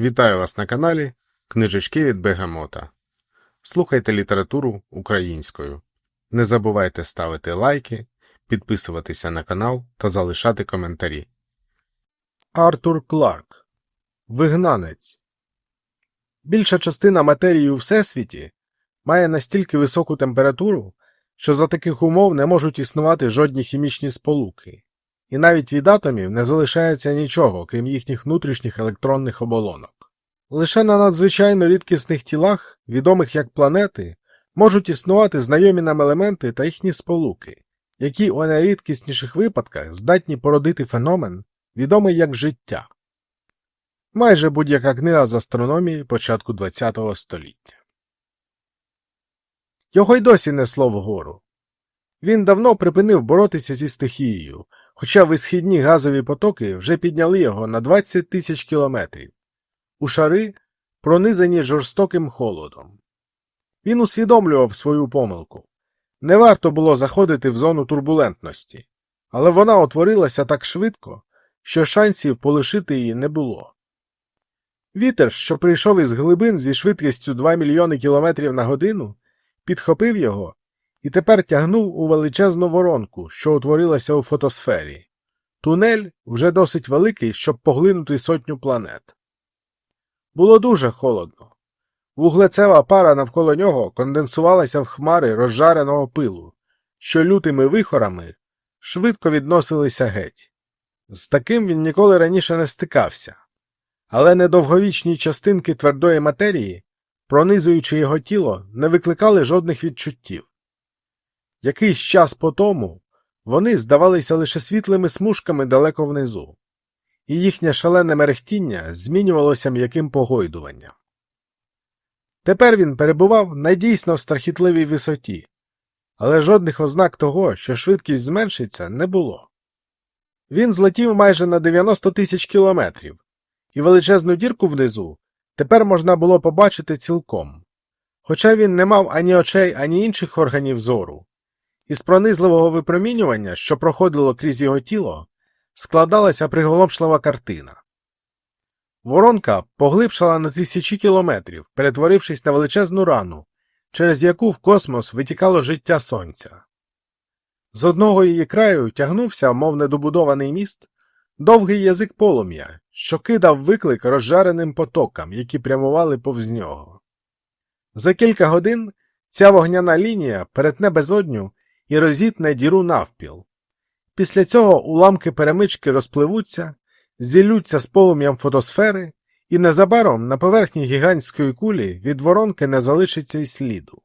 Вітаю вас на каналі Книжечки від Бегамота. Слухайте літературу українською. Не забувайте ставити лайки, підписуватися на канал та залишати коментарі. Артур Кларк Вигнанець Більша частина матерії у Всесвіті має настільки високу температуру, що за таких умов не можуть існувати жодні хімічні сполуки, і навіть від атомів не залишається нічого, крім їхніх внутрішніх електронних оболонок. Лише на надзвичайно рідкісних тілах, відомих як планети, можуть існувати знайомі нам елементи та їхні сполуки, які у найрідкісніших випадках здатні породити феномен, відомий як життя. Майже будь-яка книга з астрономії початку ХХ століття. Його й досі несло вгору. Він давно припинив боротися зі стихією, хоча висхідні газові потоки вже підняли його на 20 тисяч кілометрів у шари, пронизані жорстоким холодом. Він усвідомлював свою помилку. Не варто було заходити в зону турбулентності, але вона отворилася так швидко, що шансів полишити її не було. Вітер, що прийшов із глибин зі швидкістю 2 мільйони кілометрів на годину, підхопив його і тепер тягнув у величезну воронку, що утворилася у фотосфері. Тунель вже досить великий, щоб поглинути сотню планет. Було дуже холодно. Вуглецева пара навколо нього конденсувалася в хмари розжареного пилу, що лютими вихорами швидко відносилися геть. З таким він ніколи раніше не стикався, але недовговічні частинки твердої матерії, пронизуючи його тіло, не викликали жодних відчуттів. Якийсь час по тому вони здавалися лише світлими смужками далеко внизу і їхнє шалене мерехтіння змінювалося м'яким погойдуванням. Тепер він перебував на дійсно страхітливій висоті, але жодних ознак того, що швидкість зменшиться, не було. Він злетів майже на 90 тисяч кілометрів, і величезну дірку внизу тепер можна було побачити цілком. Хоча він не мав ані очей, ані інших органів зору, із пронизливого випромінювання, що проходило крізь його тіло, складалася приголомшлива картина. Воронка поглибшала на тисячі кілометрів, перетворившись на величезну рану, через яку в космос витікало життя сонця. З одного її краю тягнувся, мов недобудований міст, довгий язик полум'я, що кидав виклик розжареним потокам, які прямували повз нього. За кілька годин ця вогняна лінія перетне безодню і розітне діру навпіл, Після цього уламки перемички розпливуться, зілються з полум'ям фотосфери, і незабаром на поверхні гігантської кулі від воронки не залишиться й сліду.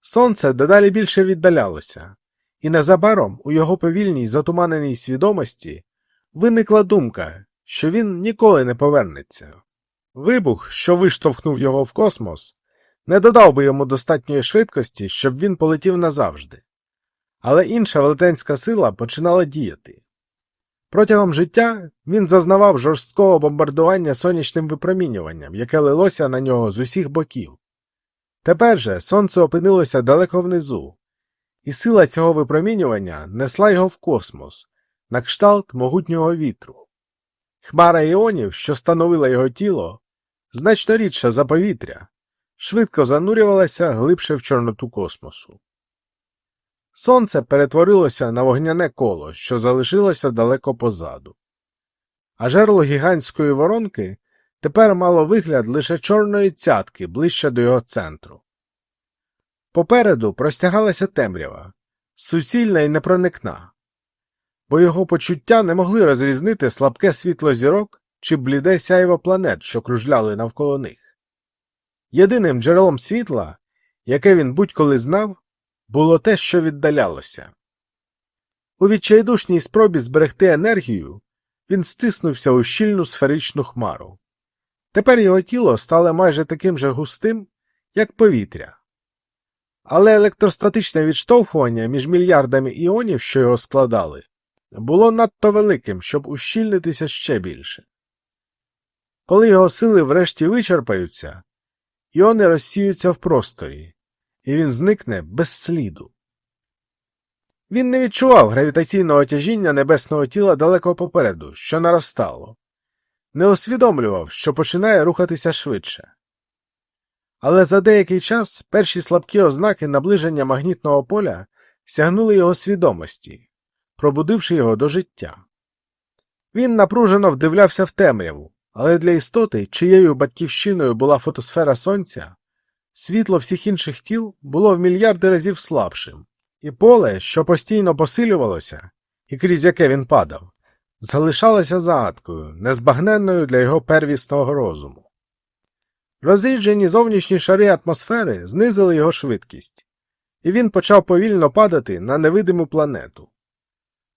Сонце дедалі більше віддалялося, і незабаром у його повільній затуманеній свідомості виникла думка, що він ніколи не повернеться. Вибух, що виштовхнув його в космос, не додав би йому достатньої швидкості, щоб він полетів назавжди. Але інша велетенська сила починала діяти. Протягом життя він зазнавав жорсткого бомбардування сонячним випромінюванням, яке лилося на нього з усіх боків. Тепер же сонце опинилося далеко внизу, і сила цього випромінювання несла його в космос, на кшталт могутнього вітру. Хмара іонів, що становила його тіло, значно рідша за повітря, швидко занурювалася глибше в чорноту космосу. Сонце перетворилося на вогняне коло, що залишилося далеко позаду. А жерло гігантської воронки тепер мало вигляд лише чорної цятки ближче до його центру. Попереду простягалася темрява, суцільна і непроникна, бо його почуття не могли розрізнити слабке світло зірок чи бліде сяйво планет, що кружляли навколо них. Єдиним джерелом світла, яке він будь-коли знав, було те, що віддалялося. У відчайдушній спробі зберегти енергію він стиснувся у щільну сферичну хмару. Тепер його тіло стало майже таким же густим, як повітря. Але електростатичне відштовхування між мільярдами іонів, що його складали, було надто великим, щоб ущільнитися ще більше. Коли його сили врешті вичерпаються, іони розсіються в просторі, і він зникне без сліду. Він не відчував гравітаційного тяжіння небесного тіла далеко попереду, що наростало. не усвідомлював, що починає рухатися швидше. Але за деякий час перші слабкі ознаки наближення магнітного поля сягнули його свідомості, пробудивши його до життя. Він напружено вдивлявся в темряву, але для істоти, чиєю батьківщиною була фотосфера сонця, світло всіх інших тіл було в мільярди разів слабшим, і поле, що постійно посилювалося, і крізь яке він падав, залишалося загадкою, незбагненною для його первісного розуму. Розріджені зовнішні шари атмосфери знизили його швидкість, і він почав повільно падати на невидиму планету.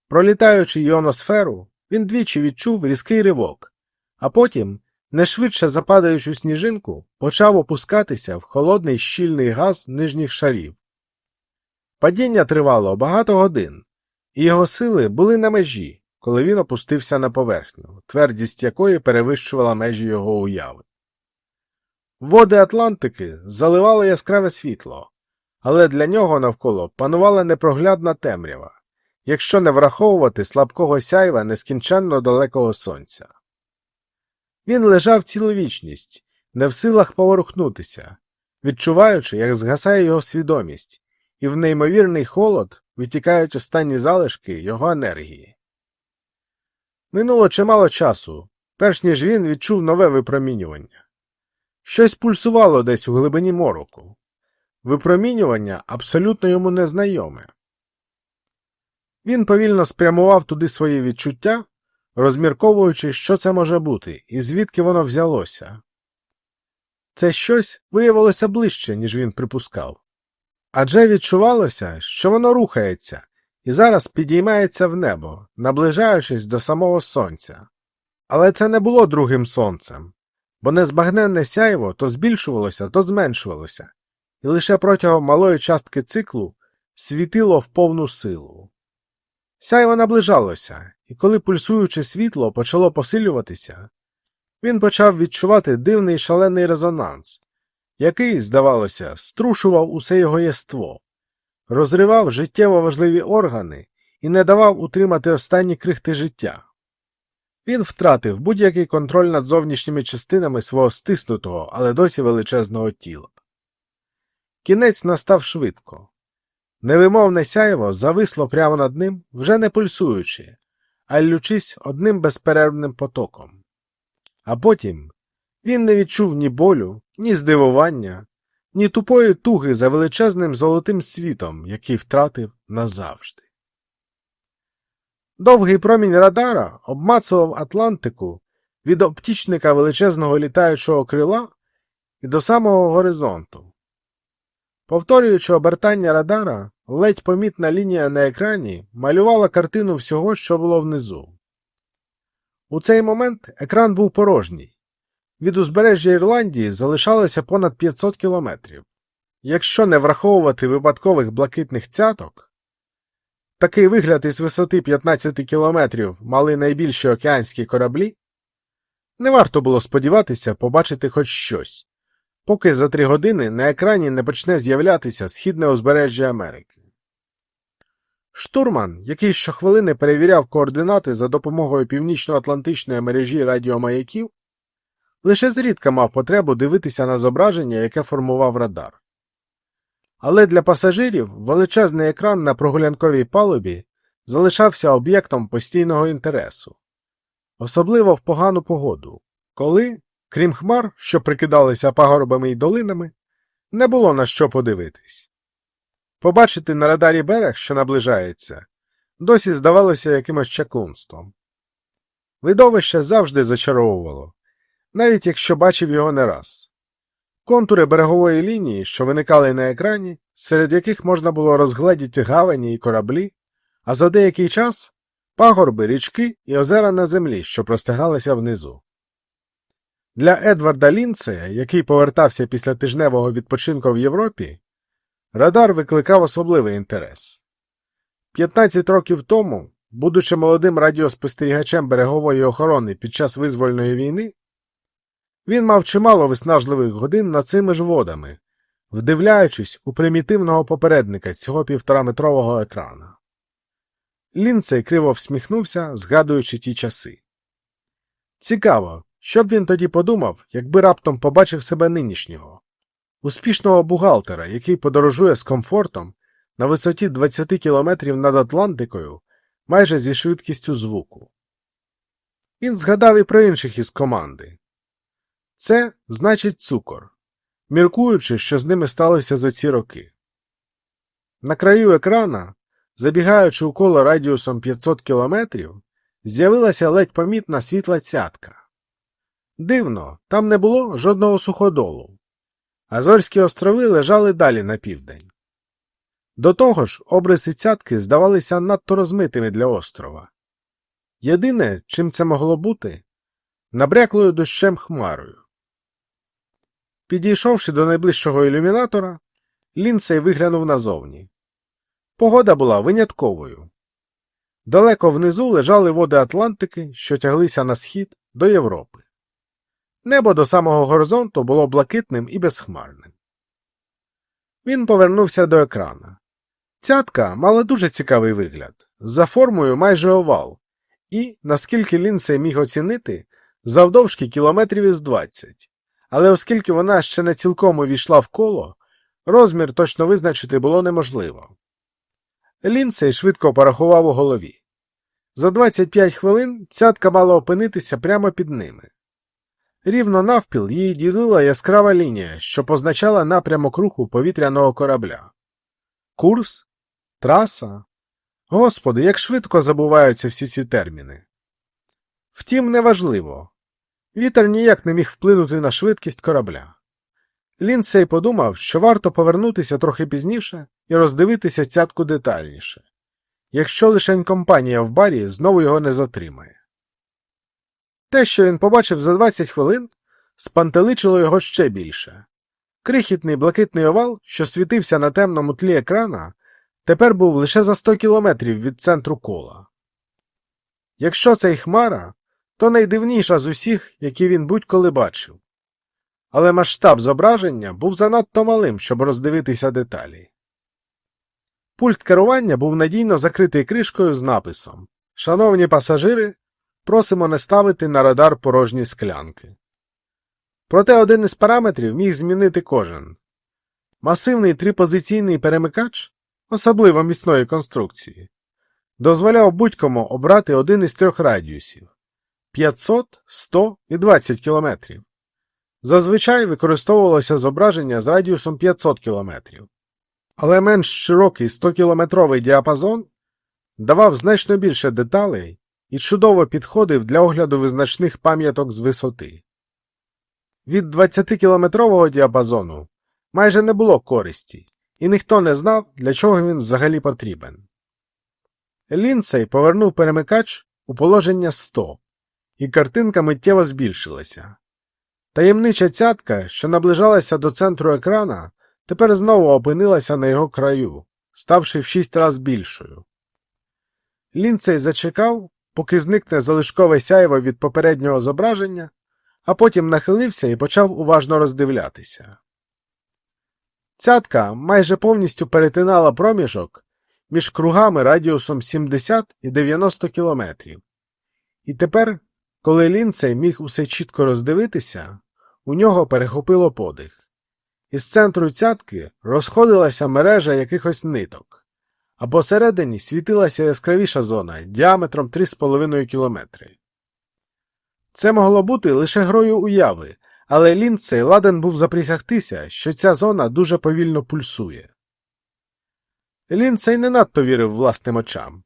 Пролітаючи іоносферу, він двічі відчув різкий ривок, а потім, не швидше западаючи сніжинку, почав опускатися в холодний щільний газ нижніх шарів. Падіння тривало багато годин, і його сили були на межі, коли він опустився на поверхню, твердість якої перевищувала межі його уяви. Води Атлантики заливало яскраве світло, але для нього навколо панувала непроглядна темрява, якщо не враховувати слабкого сяйва нескінченно далекого сонця. Він лежав цілу вічність, не в силах поворухнутися, відчуваючи, як згасає його свідомість, і в неймовірний холод витікають останні залишки його енергії. Минуло чимало часу, перш ніж він відчув нове випромінювання. Щось пульсувало десь у глибині мороку. Випромінювання абсолютно йому незнайоме. Він повільно спрямував туди свої відчуття, розмірковуючи, що це може бути і звідки воно взялося. Це щось виявилося ближче, ніж він припускав. Адже відчувалося, що воно рухається і зараз підіймається в небо, наближаючись до самого сонця. Але це не було другим сонцем, бо незбагненне сяйво то збільшувалося, то зменшувалося, і лише протягом малої частки циклу світило в повну силу. Сяйво наближалося, і коли пульсуюче світло почало посилюватися, він почав відчувати дивний шалений резонанс, який, здавалося, струшував усе його єство, розривав життєво важливі органи і не давав утримати останні крихти життя. Він втратив будь-який контроль над зовнішніми частинами свого стиснутого, але досі величезного тіла. Кінець настав швидко. Невимовне сяйво зависло прямо над ним, вже не пульсуючи, а лючись одним безперервним потоком. А потім він не відчув ні болю, ні здивування, ні тупої туги за величезним золотим світом, який втратив назавжди. Довгий промінь радара обмацував Атлантику від оптічника величезного літаючого крила і до самого горизонту. Повторюючи обертання радара, ледь помітна лінія на екрані малювала картину всього, що було внизу. У цей момент екран був порожній. Від узбережжя Ірландії залишалося понад 500 кілометрів. Якщо не враховувати випадкових блакитних цяток, такий вигляд із висоти 15 кілометрів мали найбільші океанські кораблі, не варто було сподіватися побачити хоч щось, поки за три години на екрані не почне з'являтися східне узбережжя Америки. Штурман, який щохвилини перевіряв координати за допомогою північно-атлантичної мережі радіомаяків, лише зрідка мав потребу дивитися на зображення, яке формував радар. Але для пасажирів величезний екран на прогулянковій палубі залишався об'єктом постійного інтересу, особливо в погану погоду, коли, крім хмар, що прикидалися пагорбами й долинами, не було на що подивитись. Побачити на радарі берег, що наближається, досі здавалося якимось чаклунством. Видовище завжди зачаровувало, навіть якщо бачив його не раз. Контури берегової лінії, що виникали на екрані, серед яких можна було розгледіти гавані і кораблі, а за деякий час пагорби, річки і озера на землі, що простягалися внизу. Для Едварда Лінцея, який повертався після тижневого відпочинку в Європі, радар викликав особливий інтерес. 15 років тому, будучи молодим радіоспостерігачем берегової охорони під час визвольної війни, він мав чимало виснажливих годин над цими ж водами, вдивляючись у примітивного попередника цього півтораметрового екрана. Лінцей криво всміхнувся, згадуючи ті часи. Цікаво, Що б він тоді подумав, якби раптом побачив себе нинішнього, успішного бухгалтера, який подорожує з комфортом на висоті 20 кілометрів над Атлантикою майже зі швидкістю звуку. Він згадав і про інших із команди. Це значить цукор, міркуючи, що з ними сталося за ці роки. На краю екрана, забігаючи у коло радіусом 500 кілометрів, з'явилася ледь помітна світла цятка. Дивно, там не було жодного суходолу. Азорські острови лежали далі на південь. До того ж, обриси цятки здавалися надто розмитими для острова. Єдине, чим це могло бути, набряклою дощем хмарою. Підійшовши до найближчого ілюмінатора, Лінсей виглянув назовні. Погода була винятковою. Далеко внизу лежали води Атлантики, що тяглися на схід до Європи. Небо до самого горизонту було блакитним і безхмарним. Він повернувся до екрана. Цятка мала дуже цікавий вигляд, за формою майже овал, і, наскільки Лінсей міг оцінити, завдовжки кілометрів із 20. Але оскільки вона ще не цілком увійшла в коло, розмір точно визначити було неможливо. Лінсей швидко порахував у голові. За 25 хвилин цятка мала опинитися прямо під ними. Рівно навпіл її ділила яскрава лінія, що позначала напрямок руху повітряного корабля. Курс? Траса? Господи, як швидко забуваються всі ці терміни. Втім, неважливо. Вітер ніяк не міг вплинути на швидкість корабля. Лінсей подумав, що варто повернутися трохи пізніше і роздивитися цятку детальніше, якщо лишень компанія в барі знову його не затримає. Те, що він побачив за 20 хвилин, спантеличило його ще більше. Крихітний блакитний овал, що світився на темному тлі екрана, тепер був лише за 100 кілометрів від центру кола. Якщо це й хмара, то найдивніша з усіх, які він будь-коли бачив. Але масштаб зображення був занадто малим, щоб роздивитися деталі. Пульт керування був надійно закритий кришкою з написом Шановні пасажири, просимо не ставити на радар порожні склянки. Проте один із параметрів міг змінити кожен. Масивний трипозиційний перемикач, особливо міцної конструкції, дозволяв будь-кому обрати один із трьох радіусів 500, 100 і 20 кілометрів. Зазвичай використовувалося зображення з радіусом 500 кілометрів, але менш широкий 100-кілометровий діапазон давав значно більше деталей і чудово підходив для огляду визначних пам'яток з висоти. Від 20-кілометрового діапазону майже не було користі, і ніхто не знав, для чого він взагалі потрібен. Лінсей повернув перемикач у положення 100, і картинка миттєво збільшилася. Таємнича цятка, що наближалася до центру екрана, тепер знову опинилася на його краю, ставши в шість раз більшою. Лінцей зачекав, поки зникне залишкове сяйво від попереднього зображення, а потім нахилився і почав уважно роздивлятися. Цятка майже повністю перетинала проміжок між кругами радіусом 70 і 90 кілометрів. І тепер, коли Лінцей міг усе чітко роздивитися, у нього перехопило подих. Із центру цятки розходилася мережа якихось ниток, а посередині світилася яскравіша зона діаметром 3,5 кілометри. Це могло бути лише грою уяви, але Лінцей ладен був заприсягтися, що ця зона дуже повільно пульсує. Лінцей не надто вірив власним очам.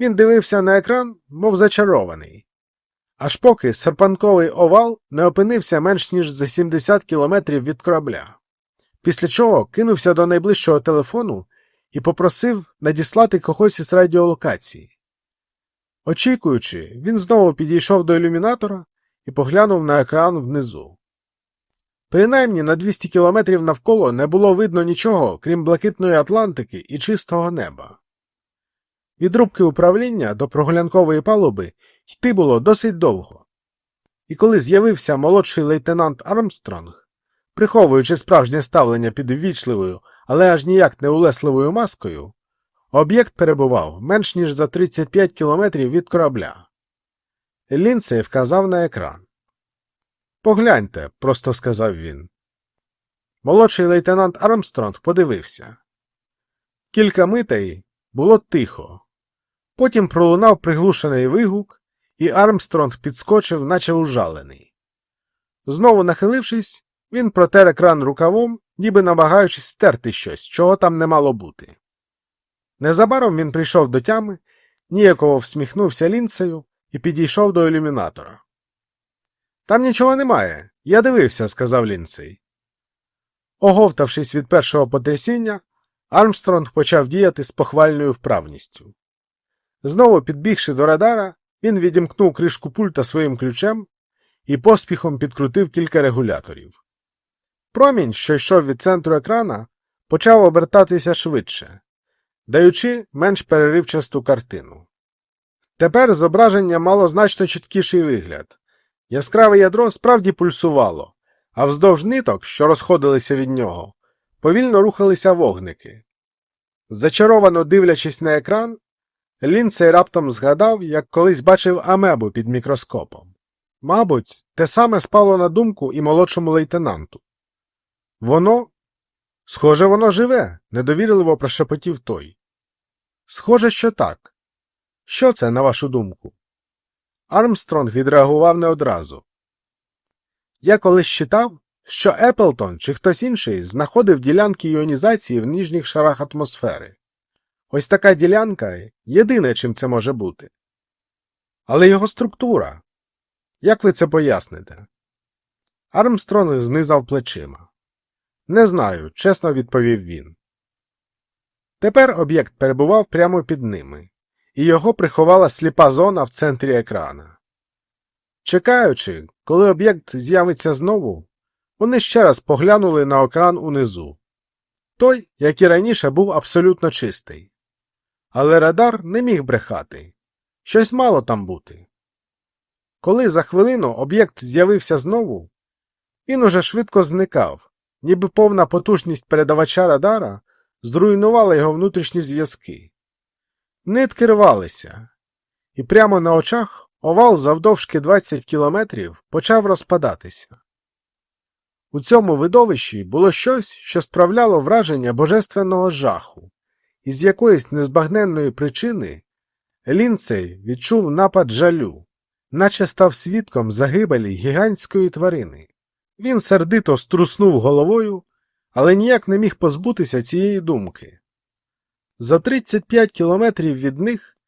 Він дивився на екран, мов зачарований. Аж поки серпанковий овал не опинився менш ніж за 70 кілометрів від корабля, після чого кинувся до найближчого телефону і попросив надіслати когось із радіолокації. Очікуючи, він знову підійшов до ілюмінатора і поглянув на екран внизу. Принаймні на 200 кілометрів навколо не було видно нічого, крім блакитної Атлантики і чистого неба. Від рубки управління до прогулянкової палуби йти було досить довго. І коли з'явився молодший лейтенант Армстронг, приховуючи справжнє ставлення під ввічливою, але аж ніяк не улесливою маскою, об'єкт перебував менш ніж за 35 кілометрів від корабля. Лінсей вказав на екран. Погляньте, просто сказав він. Молодший лейтенант Армстронг подивився. Кілька митей було тихо. Потім пролунав приглушений вигук, і Армстронг підскочив, наче ужалений. Знову нахилившись, він протер екран рукавом, ніби намагаючись стерти щось, чого там не мало бути. Незабаром він прийшов до тями, ніяково всміхнувся лінцею і підійшов до ілюмінатора. Там нічого немає. Я дивився, сказав лінцей. Оговтавшись від першого потрясіння, Армстронг почав діяти з похвальною вправністю. Знову підбігши до радара, він відімкнув кришку пульта своїм ключем і поспіхом підкрутив кілька регуляторів. Промінь, що йшов від центру екрана, почав обертатися швидше, даючи менш переривчасту картину. Тепер зображення мало значно чіткіший вигляд. Яскраве ядро справді пульсувало, а вздовж ниток, що розходилися від нього, повільно рухалися вогники. Зачаровано дивлячись на екран, Лінцей раптом згадав, як колись бачив амебу під мікроскопом. Мабуть, те саме спало на думку і молодшому лейтенанту. Воно, схоже, воно живе, недовірливо прошепотів той. Схоже, що так. Що це, на вашу думку? Армстронг відреагував не одразу. Я колись читав, що Еплтон чи хтось інший знаходив ділянки іонізації в нижніх шарах атмосфери. Ось така ділянка єдине, чим це може бути. Але його структура. Як ви це поясните? Армстронг знизав плечима. Не знаю, чесно відповів він. Тепер об'єкт перебував прямо під ними, і його приховала сліпа зона в центрі екрана. Чекаючи, коли об'єкт з'явиться знову, вони ще раз поглянули на океан унизу. Той, як і раніше, був абсолютно чистий. Але радар не міг брехати. Щось мало там бути. Коли за хвилину об'єкт з'явився знову, він уже швидко зникав, ніби повна потужність передавача радара зруйнувала його внутрішні зв'язки. Нитки рвалися, і прямо на очах овал завдовжки 20 кілометрів почав розпадатися. У цьому видовищі було щось, що справляло враження божественного жаху, і з якоїсь незбагненної причини Лінцей відчув напад жалю, наче став свідком загибелі гігантської тварини. Він сердито струснув головою, але ніяк не міг позбутися цієї думки. За 35 кілометрів від них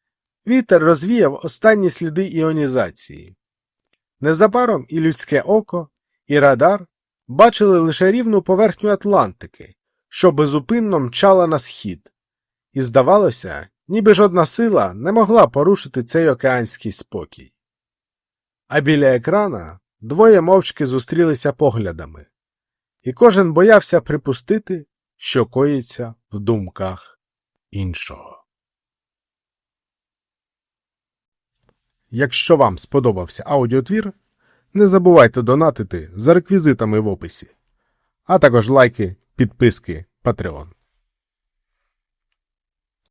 вітер розвіяв останні сліди іонізації. Незабаром і людське око, і радар бачили лише рівну поверхню Атлантики, що безупинно мчала на схід, і здавалося, ніби жодна сила не могла порушити цей океанський спокій. А біля екрана двоє мовчки зустрілися поглядами, і кожен боявся припустити, що коїться в думках іншого. Якщо вам сподобався аудіотвір, не забувайте донатити за реквізитами в описі, а також лайки, підписки, Patreon.